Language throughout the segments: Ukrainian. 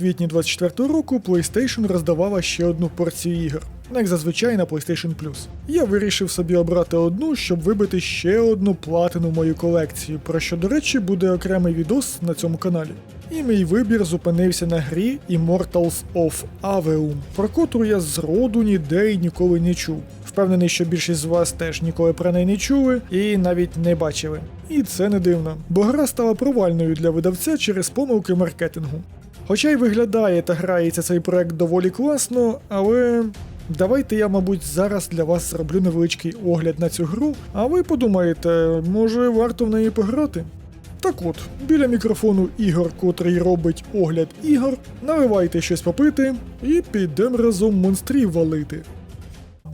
квітні 24 року PlayStation роздавала ще одну порцію ігор, як зазвичай на PlayStation Plus. Я вирішив собі обрати одну, щоб вибити ще одну платину в мою колекцію, про що, до речі, буде окремий відос на цьому каналі. І мій вибір зупинився на грі Immortals of Aveum, про котру я зроду ніде і ніколи не чув. Впевнений, що більшість з вас теж ніколи про неї не чули і навіть не бачили. І це не дивно, бо гра стала провальною для видавця через помилки маркетингу. Хоча й виглядає та грається цей проект доволі класно, але давайте я, мабуть, зараз для вас зроблю невеличкий огляд на цю гру, а ви подумаєте, може варто в неї пограти? Так от, біля мікрофону Ігор, котрий робить огляд ігор, наливайте щось попити і підемо разом монстрів валити.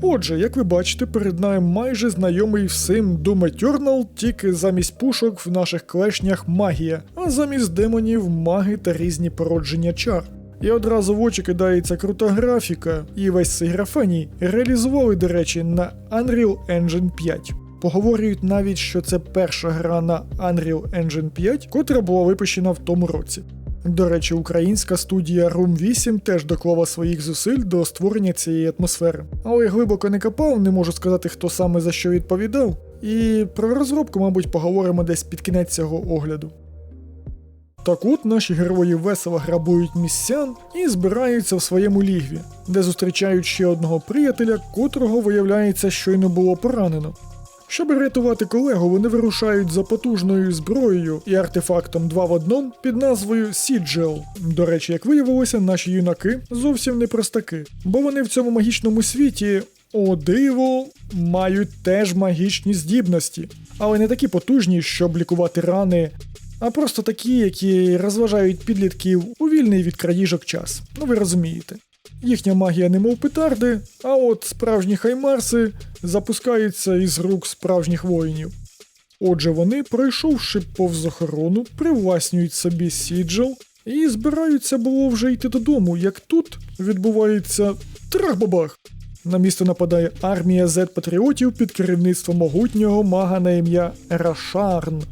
Отже, як ви бачите, перед нами майже знайомий всім Doom Eternal, тільки замість пушок в наших клешнях магія, а замість демонів маги та різні породження чар. І одразу в очі кидається крута графіка, і весь цей графеній реалізували, до речі, на Unreal Engine 5. Поговорюють навіть, що це перша гра на Unreal Engine 5, котра була випущена в тому році. До речі, українська студія Room 8 теж доклала своїх зусиль до створення цієї атмосфери. Але я глибоко не копав, не можу сказати, хто саме за що відповідав. І про розробку, мабуть, поговоримо десь під кінець цього огляду. Так от наші герої весело грабують містян і збираються в своєму лігві, де зустрічають ще одного приятеля, котрого, виявляється, щойно було поранено. Щоб рятувати колегу, вони вирушають за потужною зброєю і артефактом 2 в одному під назвою Сіджел. До речі, як виявилося, наші юнаки зовсім не простаки, бо вони в цьому магічному світі, о диво, мають теж магічні здібності, але не такі потужні, щоб лікувати рани, а просто такі, які розважають підлітків у вільний від крадіжок час. Ну ви розумієте. Їхня магія немов петарди, а от справжні хаймарси запускаються із рук справжніх воїнів. Отже, вони, пройшовши повз охорону, привласнюють собі сіджел і збираються було вже йти додому, як тут відбувається трах-бабах. На місто нападає армія зет-патріотів під керівництвом могутнього мага на ім'я Рашарн.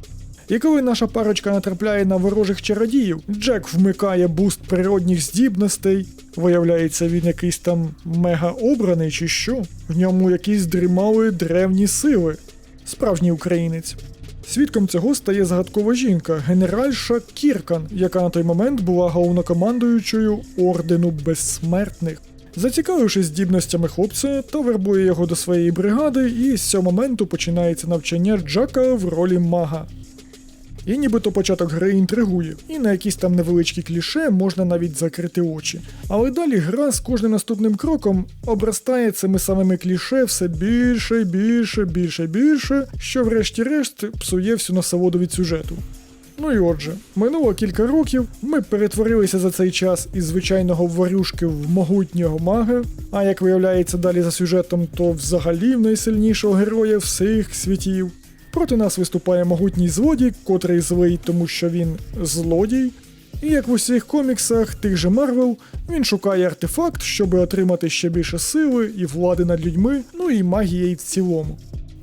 І коли наша парочка натрапляє на ворожих чародіїв, Джек вмикає буст природних здібностей. Виявляється, він якийсь там мега обраний чи що. В ньому якісь дрімали древні сили. Справжній українець. Свідком цього стає загадкова жінка, генеральша Кіркан, яка на той момент була головнокомандуючою ордену безсмертних. Зацікавившись здібностями хлопця, та вербує його до своєї бригади, і з цього моменту починається навчання Джака в ролі мага. І нібито початок гри інтригує, і на якісь там невеличкі кліше можна навіть закрити очі. Але далі гра з кожним наступним кроком обростає цими самими кліше все більше, і більше, більше, більше, що врешті-решт псує всю насолоду від сюжету. Ну і отже, минуло кілька років, ми перетворилися за цей час із звичайного варюшки в могутнього мага, а як виявляється далі за сюжетом, то взагалі в найсильнішого героя всіх світів. Проти нас виступає могутній злодій, котрий злий, тому що він злодій. І як в усіх коміксах тих же Марвел, він шукає артефакт, щоб отримати ще більше сили і влади над людьми, ну і магією в цілому.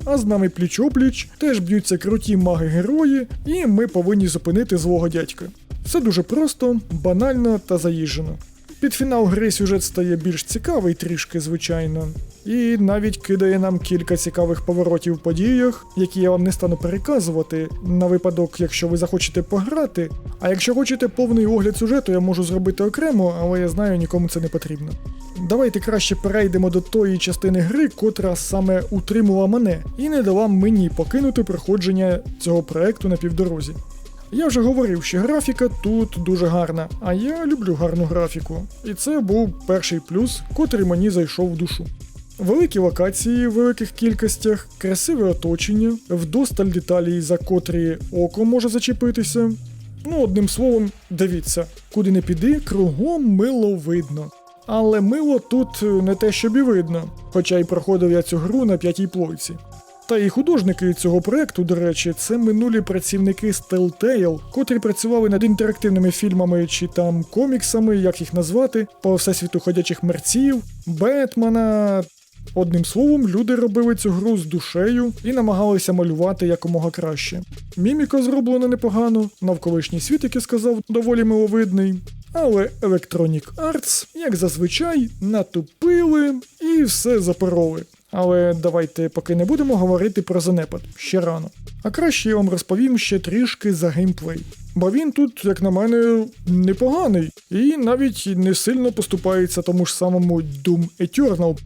А з нами пліч-опліч теж б'ються круті маги-герої, і ми повинні зупинити злого дядька. Все дуже просто, банально та заїжджено. Під фінал гри сюжет стає більш цікавий трішки, звичайно, і навіть кидає нам кілька цікавих поворотів в подіях, які я вам не стану переказувати, на випадок, якщо ви захочете пограти. А якщо хочете повний огляд сюжету, я можу зробити окремо, але я знаю, нікому це не потрібно. Давайте краще перейдемо до тої частини гри, котра саме утримувала мене, і не дала мені покинути проходження цього проекту на півдорозі. Я вже говорив, що графіка тут дуже гарна, а я люблю гарну графіку. І це був перший плюс, котрий мені зайшов в душу. Великі локації в великих кількостях, красиве оточення, вдосталь деталей, за котрі око може зачепитися. Ну, одним словом, дивіться, куди не піди, кругом мило видно. Але мило тут не те, щоб і видно, хоча й проходив я цю гру на п'ятій плойці. Та і художники цього проекту, до речі, це минулі працівники з Telltale, котрі працювали над інтерактивними фільмами чи там коміксами, як їх назвати, по всесвіту ходячих мерців, Бетмена. Одним словом, люди робили цю гру з душею і намагалися малювати якомога краще. Міміка зроблена непогано, навколишній світ, як я сказав, доволі миловидний. Але Electronic Arts, як зазвичай, натупили і все запороли. Але давайте поки не будемо говорити про занепад ще рано. А краще я вам розповім ще трішки за геймплей. Бо він тут, як на мене, непоганий і навіть не сильно поступається тому ж самому Doom Eternal.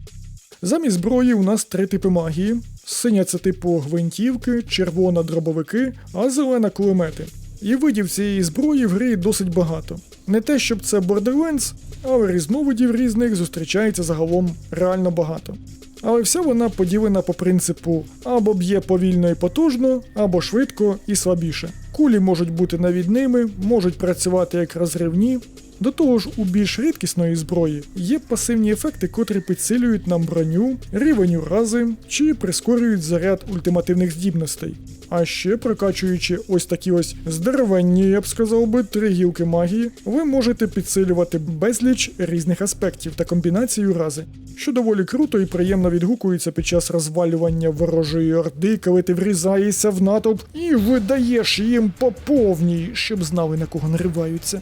Замість зброї у нас три типи магії: синя це типу гвинтівки, червона дробовики, а зелена кулемети. І видів цієї зброї в грі досить багато. Не те, щоб це Borderlands, але різновидів різних зустрічається загалом реально багато. Але вся вона поділена по принципу або б'є повільно і потужно, або швидко і слабіше. Кулі можуть бути навідними, можуть працювати як розривні. До того ж, у більш рідкісної зброї є пасивні ефекти, котрі підсилюють нам броню, рівень урази чи прискорюють заряд ультимативних здібностей. А ще прокачуючи ось такі ось здоровенні, я б сказав би, три гілки магії, ви можете підсилювати безліч різних аспектів та комбінацій урази, що доволі круто і приємно відгукується під час розвалювання ворожої орди, коли ти врізаєшся в натовп і видаєш їм по повній, щоб знали на кого нариваються.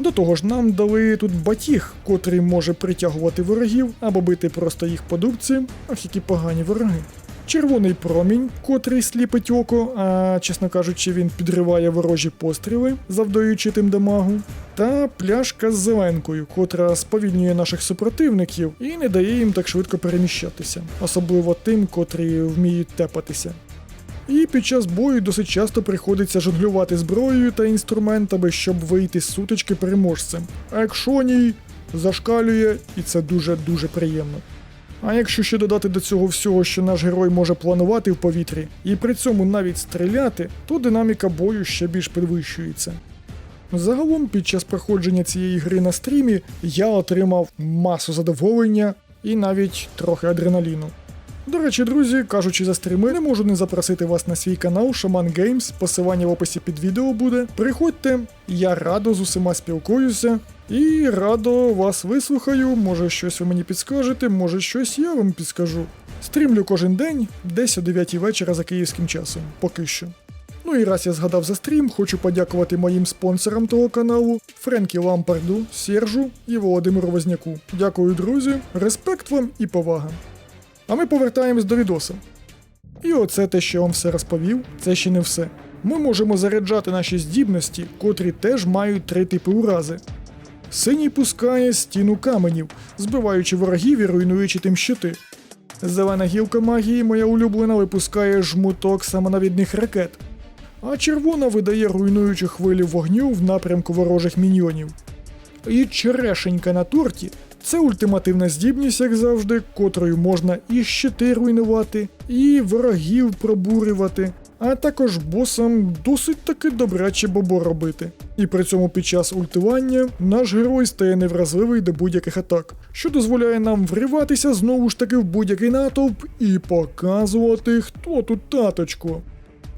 До того ж, нам дали тут батіг, котрий може притягувати ворогів або бити просто їх по дубці, ах які погані вороги. Червоний промінь, котрий сліпить око, а чесно кажучи, він підриває ворожі постріли, завдаючи тим дамагу. Та пляшка з зеленкою, котра сповільнює наших супротивників і не дає їм так швидко переміщатися, особливо тим, котрі вміють тепатися. І під час бою досить часто приходиться жонглювати зброєю та інструментами, щоб вийти з сутички переможцем. А якщо ні, зашкалює, і це дуже-дуже приємно. А якщо ще додати до цього всього, що наш герой може планувати в повітрі, і при цьому навіть стріляти, то динаміка бою ще більш підвищується. Загалом, під час проходження цієї гри на стрімі я отримав масу задоволення і навіть трохи адреналіну. До речі, друзі, кажучи за стріми, не можу не запросити вас на свій канал Shaman Games, посилання в описі під відео буде. Приходьте, я радо з усіма спілкуюся і радо вас вислухаю. Може щось ви мені підскажете, може щось я вам підскажу. Стрімлю кожен день, десь о 9 вечора за київським часом, поки що. Ну і раз я згадав за стрім, хочу подякувати моїм спонсорам того каналу Френкі Лампарду, Сержу і Володимиру Возняку. Дякую, друзі, респект вам і повага. А ми повертаємось до відоса. І оце те, що я вам все розповів, це ще не все. Ми можемо заряджати наші здібності, котрі теж мають три типи урази. Синій пускає стіну каменів, збиваючи ворогів і руйнуючи тим щити. Зелена гілка магії, моя улюблена, випускає жмуток самонавідних ракет. А червона видає руйнуючу хвилю вогню в напрямку ворожих міньйонів. І черешенька на торті це ультимативна здібність, як завжди, котрою можна і щити руйнувати, і ворогів пробурювати, а також босам досить таки добряче бобо робити. І при цьому під час ультивання наш герой стає невразливий до будь-яких атак, що дозволяє нам вриватися знову ж таки в будь-який натовп і показувати, хто тут таточко.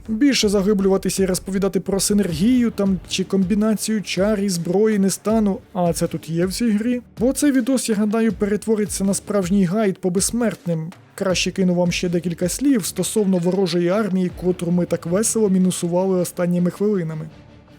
Більше заглиблюватися і розповідати про синергію там чи комбінацію чар і зброї не стану, а це тут є в цій грі. Бо цей відос, я гадаю, перетвориться на справжній гайд по безсмертним. Краще кину вам ще декілька слів стосовно ворожої армії, котру ми так весело мінусували останніми хвилинами.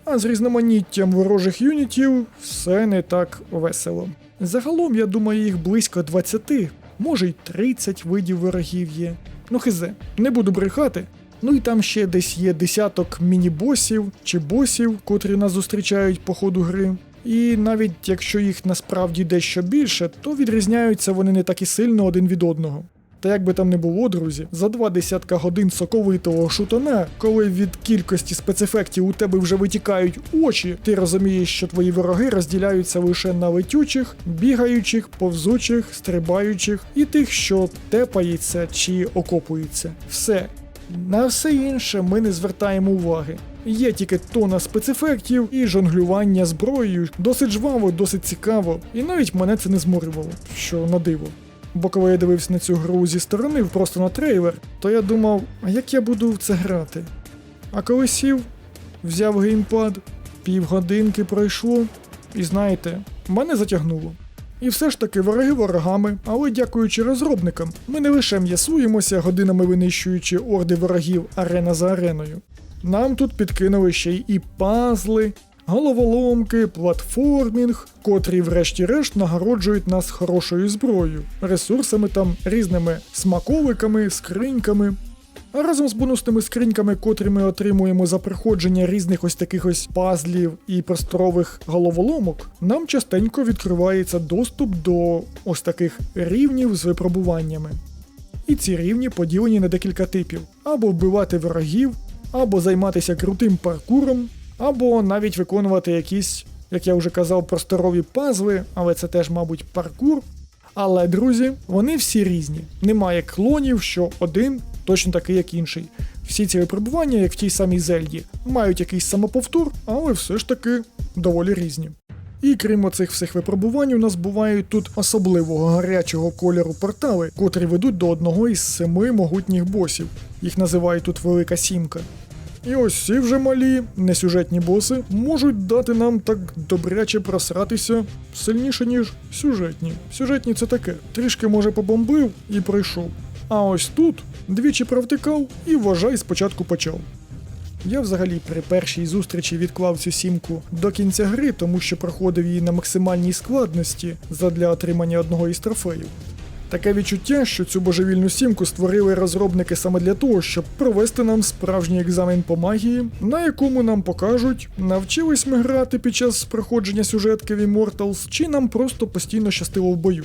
А з різноманіттям ворожих юнітів все не так весело. Загалом, я думаю, їх близько 20, може й 30 видів ворогів є. Ну хизе, не буду брехати. Ну і там ще десь є десяток міні-босів чи босів, котрі нас зустрічають по ходу гри. І навіть якщо їх насправді дещо більше, то відрізняються вони не так і сильно один від одного. Та як би там не було, друзі, за два десятка годин соковитого шутана, коли від кількості спецефектів у тебе вже витікають очі, ти розумієш, що твої вороги розділяються лише на летючих, бігаючих, повзучих, стрибаючих і тих, що тепається чи окопується. Все. На все інше ми не звертаємо уваги. Є тільки тона спецефектів і жонглювання зброєю, досить жваво, досить цікаво, і навіть мене це не зморювало, що на диво. Бо коли я дивився на цю гру зі сторони, просто на трейлер, то я думав, а як я буду в це грати? А коли сів, взяв геймпад, півгодинки пройшло, і знаєте, мене затягнуло. І все ж таки вороги ворогами, але дякуючи розробникам, ми не лише м'ясуємося, годинами винищуючи орди ворогів арена за ареною. Нам тут підкинули ще й пазли, головоломки, платформінг, котрі, врешті-решт, нагороджують нас хорошою зброєю, ресурсами там, різними смаковиками, скриньками. А разом з бонусними скриньками, котрі ми отримуємо за приходження різних ось таких ось пазлів і просторових головоломок, нам частенько відкривається доступ до ось таких рівнів з випробуваннями. І ці рівні поділені на декілька типів: або вбивати ворогів, або займатися крутим паркуром, або навіть виконувати якісь, як я вже казав, просторові пазли, але це теж, мабуть, паркур. Але, друзі, вони всі різні. Немає клонів, що один точно такий, як інший. Всі ці випробування, як в тій самій Зельді, мають якийсь самоповтор, але все ж таки доволі різні. І крім оцих всіх випробувань, у нас бувають тут особливого гарячого кольору портали, котрі ведуть до одного із семи могутніх босів. Їх називають тут Велика Сімка. І ось ці вже малі, несюжетні боси можуть дати нам так добряче просратися сильніше, ніж сюжетні. Сюжетні це таке. Трішки, може, побомбив і пройшов. А ось тут двічі провтикав і вважай спочатку почав. Я взагалі при першій зустрічі відклав цю сімку до кінця гри, тому що проходив її на максимальній складності задля отримання одного із трофеїв. Таке відчуття, що цю божевільну сімку створили розробники саме для того, щоб провести нам справжній екзамен по магії, на якому нам покажуть, навчились ми грати під час проходження сюжетки в Immortals, чи нам просто постійно щастило в бою.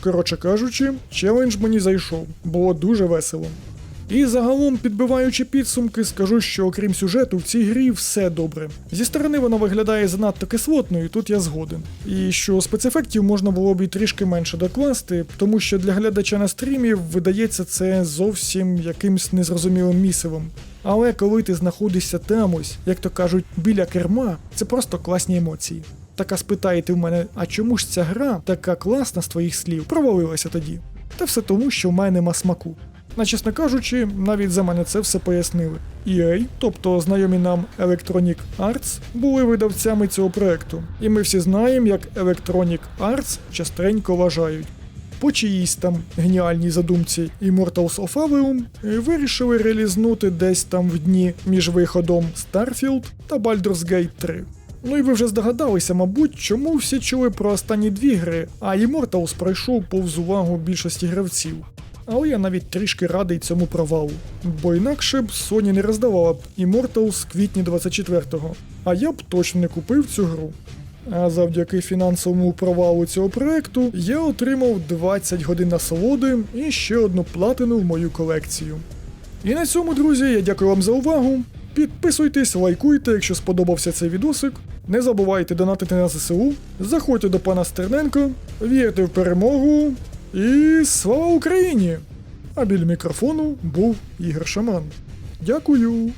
Коротше кажучи, челендж мені зайшов, було дуже весело. І загалом, підбиваючи підсумки, скажу, що окрім сюжету, в цій грі все добре. Зі сторони вона виглядає занадто кислотною, тут я згоден. І що спецефектів можна було б і трішки менше докласти, тому що для глядача на стрімі видається це зовсім якимсь незрозумілим місивом. Але коли ти знаходишся там ось, як то кажуть, біля керма, це просто класні емоції. Така спитаєте в мене, а чому ж ця гра така класна з твоїх слів провалилася тоді? Та все тому, що в мене нема смаку. На чесно кажучи, навіть за мене це все пояснили. EA, тобто знайомі нам Electronic Arts, були видавцями цього проекту, і ми всі знаємо, як Electronic Arts частенько вважають. По чиїсь там геніальній задумці Immortals of Aveum вирішили реалізнути десь там в дні між виходом Starfield та Baldur's Gate 3. Ну і ви вже здогадалися, мабуть, чому всі чули про останні дві гри, а Immortals пройшов повз увагу більшості гравців. Але я навіть трішки радий цьому провалу, бо інакше б Sony не роздавала б Immortals в квітні 24-го, а я б точно не купив цю гру. А завдяки фінансовому провалу цього проекту я отримав 20 годин насолоди і ще одну платину в мою колекцію. І на цьому, друзі, я дякую вам за увагу. Підписуйтесь, лайкуйте, якщо сподобався цей відосик. Не забувайте донатити на ЗСУ, заходьте до пана Стерненко, вірте в перемогу і слава Україні! А біля мікрофону був Ігор Шаман. Дякую!